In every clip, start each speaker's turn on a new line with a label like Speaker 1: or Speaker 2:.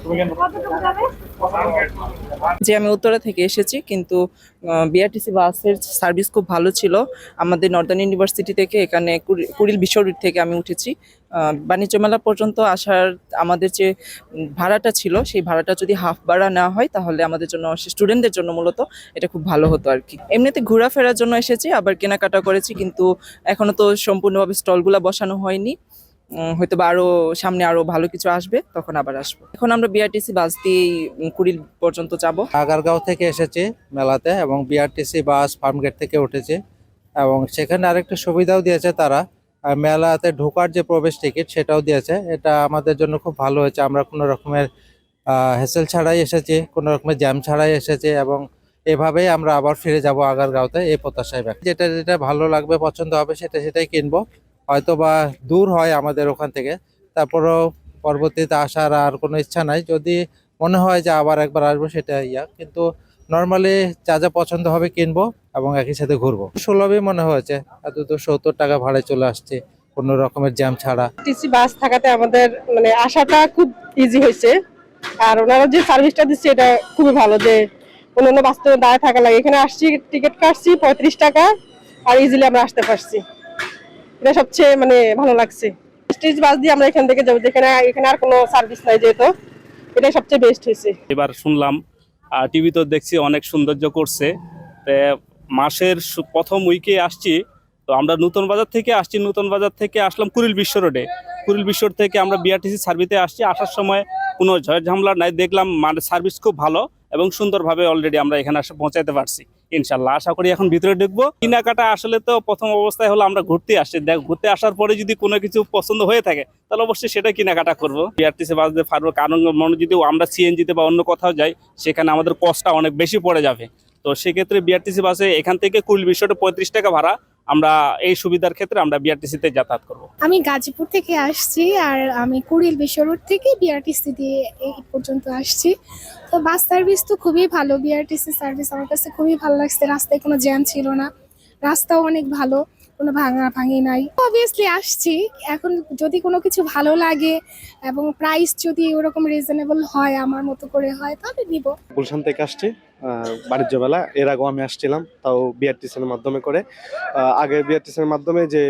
Speaker 1: তুমি কেন যে আমি উত্তরা থেকে এসেছি, কিন্তু বিআরটিসি বাসের সার্ভিস খুব ভালো ছিল। আমাদের নর্দার্ন ইউনিভার্সিটি থেকে এখানে কুড়ি- কুড়িল বিশ্ব রুট থেকে আমি উঠেছি। বাণিজ্য মেলা পর্যন্ত আসার, আমাদের যে ভাড়াটা ছিল, সেই ভাড়াটা যদি হাফ ভাড়া নেওয়া হয়, তাহলে আমাদের জন্য, স্টুডেন্টদের জন্য মূলত এটা খুব ভালো হতো আর কি। এমনিতে ঘোরাফেরার জন্য এসেছি, আবার কেনাকাটা করেছি, কিন্তু এখনও তো সম্পূর্ণভাবে স্টলগুলো বসানো হয়নি। হয়তো বা আরও সামনে আরও ভালো কিছু আসবে, তখন আবার আসব। এখন আমরা বিআরটিসি বাস দিয়ে কুড়িল পর্যন্ত যাব।
Speaker 2: আগারগাঁও থেকে এসেছি মেলাতে এবং বিআরটিসি বাস ফার্মগেট থেকে উঠেছি এবং সেখানে আরেকটা সুবিধাও দিয়েছে তারা। মেলাতে ঢোকার যে প্রবেশ টিকিট সেটাও দিয়েছে। এটা আমাদের জন্য খুব ভালো হয়েছে। আমরা কোনো রকমের হেসেল ছাড়াই এসেছি, কোনো রকমের জ্যাম ছাড়াই এসেছি এবং এভাবেই আমরা আবার ফিরে যাব আগারগাঁওতে এই প্রত্যাশায় যেটা যেটা ভালো লাগবে, পছন্দ হবে, সেটা সেটাই কিনবো। হয়তো বা দূর হয় আমাদের ওখান থেকে। তারপরেও পরবর্তীতে আসার আর কোনো ইচ্ছা নাই। যদি মনে হয় যে আবার একবার আসব, সেটা ইয়া। কিন্তু নর্মালি যা যা পছন্দ হবে কিনবো এবং একই সাথে ঘুরবো। সুলভই মনে হয়েছে। এত তো সত্তর টাকা ভাড়ায় চলে আসছে কোনো রকমের জ্যাম ছাড়া।
Speaker 3: টিসি বাস থাকাতে আমাদের মানে আসাটা খুব ইজি হয়েছে। আর ওনারা যে সার্ভিসটা দিচ্ছে, এটা খুবই ভালো যে অন্যান্য বাস তো দাঁড়িয়ে থাকা লাগে। এখানে আসছি, টিকিট কাটছি, পঁয়ত্রিশ টাকা, আর ইজিলি আমরা আসতে পারছি। এটা সবচেয়ে মানে ভালো লাগছে। স্টেজ বাস দিয়ে আমরা এখান থেকে যাব, যেখানে এখানে আর কোনো সার্ভিস নাই যেহেতু। এটাই সবচেয়ে বেস্ট হয়েছে।
Speaker 4: এবার শুনলাম আর টিভিতেও দেখছি অনেক সৌন্দর্য করছে। মাসের প্রথম উইকে আসছি, তো আমরা নতুন বাজার থেকে আসছি, নতুন বাজার থেকে আসলাম কুড়িল বিশ্ব রোডে কুড়িল বিশ্ব থেকে আমরা বিআরটিসি সার্ভিসে আসছি, আসার সময় কোনো ঝড় ঝামেলা নাই, দেখলাম মানে সার্ভিস খুব ভালো এবং সুন্দরভাবে অলরেডি আমরা এখানে এসে পৌঁছাতে পারছি। ইনশাল্লাহ। আশা করি এখন ভিতরে ঢুকবো। কেনাকাটা আসলে তো প্রথম অবস্থায় হলো আমরা ঘুরতে আসছি দেখ, ঘুরতে আসার পরে যদি কোনো কিছু পছন্দ হয়ে থাকে, তাহলে অবশ্যই সেটা কেনাকাটা করব। বিআরটিসি বাস দিয়ে পারব কারণ মনে যদি আমরা সিএনজিতে বা অন্য কোথাও যাই, সেখানে আমাদের কস্টটা অনেক বেশি পড়ে যাবে। তো সেক্ষেত্রে বিআরটিসি বাসে এখান থেকে কুড়ি বিশটা পঁয়ত্রিশ টাকা ভাড়া। আমরা এই সুবিধার ক্ষেত্রে আমরা বিআরটিসিতে যাতায়াত করব।
Speaker 5: আমি গাজীপুর থেকে আসছি আর আমি কুড়িল বিশ্ব রোড থেকে বিআরটিসি দিয়ে এই পর্যন্ত আসছি। তো বাস সার্ভিস তো খুবই ভালো বিআরটিসি সার্ভিস আমার কাছে খুবই ভালো লাগছে। রাস্তায় কোনো জ্যাম ছিল না রাস্তাও অনেক ভালো কোনো ভাঙা ভাঙি নাই। অবভিয়াসলি আসছি এখন যদি কোনো কিছু ভালো লাগে এবং প্রাইস যদি ওরকম রিজনেবল হয় আমার মতো করে হয় তাহলে নিব।
Speaker 6: গুলশান থেকে আসছি। বাণিজ্য মেলা। এর আগেও আমি আসছিলাম, তাও বিআরটিসির মাধ্যমে করে। আগে বিআরটিসির মাধ্যমে যে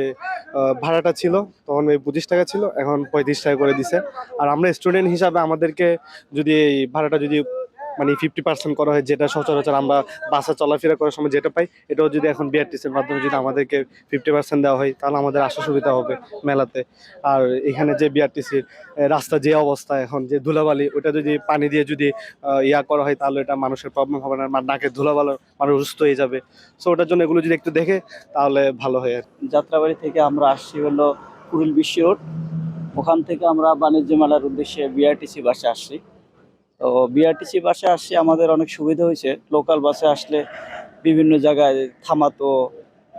Speaker 6: ভাড়াটা ছিল, তখন ওই পঁচিশ টাকা ছিল, এখন পঁয়ত্রিশ টাকা করে দিছে। আর আমরা স্টুডেন্ট হিসাবে আমাদেরকে যদি এই ভাড়াটা যদি মানে ফিফটি পার্সেন্ট করা হয়, যেটা সচরাচর আমরা বাসা চলাফেরা করার সময় যেটা পাই, এটাও যদি এখন বিআরটিসির মাধ্যমে যদি আমাদেরকে ফিফটি পার্সেন্ট দেওয়া হয়, তাহলে আমাদের আসা সুবিধা হবে মেলাতে। আর এখানে যে বিআরটিসির রাস্তা যে অবস্থা এখন, যে ধুলাবালি, ওটা যদি পানি দিয়ে যদি ইয়া করা হয়, তাহলে এটা মানুষের প্রবলেম হবে না নাকে ধুলাবালো মানুষ সুস্থ হয়ে যাবে। সো ওটার জন্য এগুলো যদি একটু দেখে, তাহলে ভালো হয় আর
Speaker 7: যাত্রাবাড়ি থেকে আমরা আসছি হলো কুড়িল বিশ্ব রোড। ওখান থেকে আমরা বাণিজ্য মেলার উদ্দেশ্যে বিআরটিসি বাসে আসছি। তো বিআরটিসি বাসে আসছি আমাদের অনেক সুবিধা হয়েছে। লোকাল বাসে আসলে বিভিন্ন জায়গায় থামাতো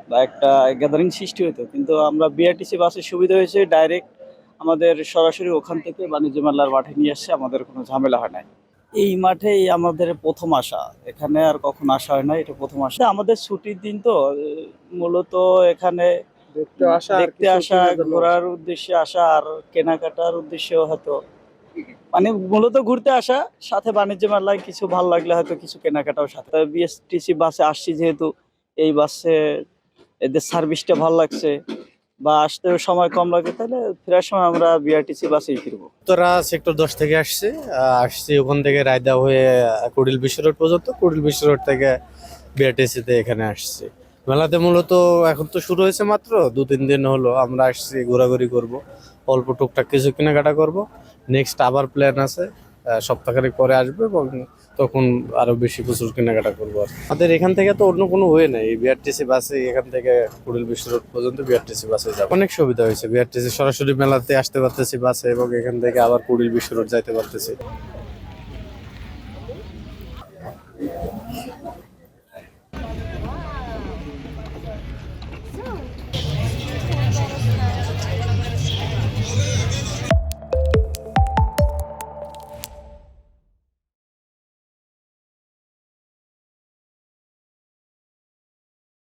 Speaker 7: বা একটা গ্যাদারিং সৃষ্টি হতো। কিন্তু আমরা বিআরটিসি বাসের সুবিধা হয়েছে ডাইরেক্ট আমাদের সরাসরি ওখান থেকে বাণিজ্য মেলার মাঠে নিয়ে আসছে আমাদের কোনো ঝামেলা হয় নাই। এই মাঠেই আমাদের প্রথম আসা। এখানে আর কখন আসা হয় না এটা প্রথম আসা। আমাদের ছুটির দিন তো মূলত এখানে দেখতে আসা ঘোরার উদ্দেশ্যে আসা আর কেনাকাটার উদ্দেশ্যেও হয়তো মানে মূলত ঘুরতে আসা, সাথে বাণিজ্য মেলায় কিছু ভালো লাগলে হয়তো কিছু কেনাকাটাও সাথে। বিএসটিসি বাসে আসছি যেহেতু, এই বাসে এদের সার্ভিসটা ভালো লাগছে। বা আসতেও সময় কম লাগে, তাহলে ফেরার সময় আমরা বিআরটিসি বাসেই ফিরবো।
Speaker 8: উত্তরা সেক্টর দশ থেকে আসছি আসছি ওখান থেকে রায়দা হয়ে কুড়িল বিশ্ব রোড পর্যন্ত। কুড়িল বিশ্ব রোড থেকে বিআরটিসিতে এখানে আসছি। মেলাতে মূলত এখন তো শুরু হয়েছে মাত্র দু তিন দিন হলো। আমরা আসছি, ঘোরাঘুরি করব, অল্প টুকটাক কিছু কেনাকাটা করব। নেক্সট আবার প্ল্যান আছে সপ্তাহের পরে আসবে এবং তখন আরও বেশি প্রচুর কেনাকাটা করব আর আমাদের এখান থেকে তো অন্য কোনো হয়ে নেই বিআরটিসি বাসে এখান থেকে কুড়িল বিশ্ব রোড পর্যন্ত বিআরটিসি বাসে যাব। অনেক সুবিধা হয়েছে বিআরটিসি সরাসরি মেলাতে আসতে পারতেছি বাসে এবং এখান থেকে আবার কুড়িল বিশ্ব রোড যাইতে পারতেছি।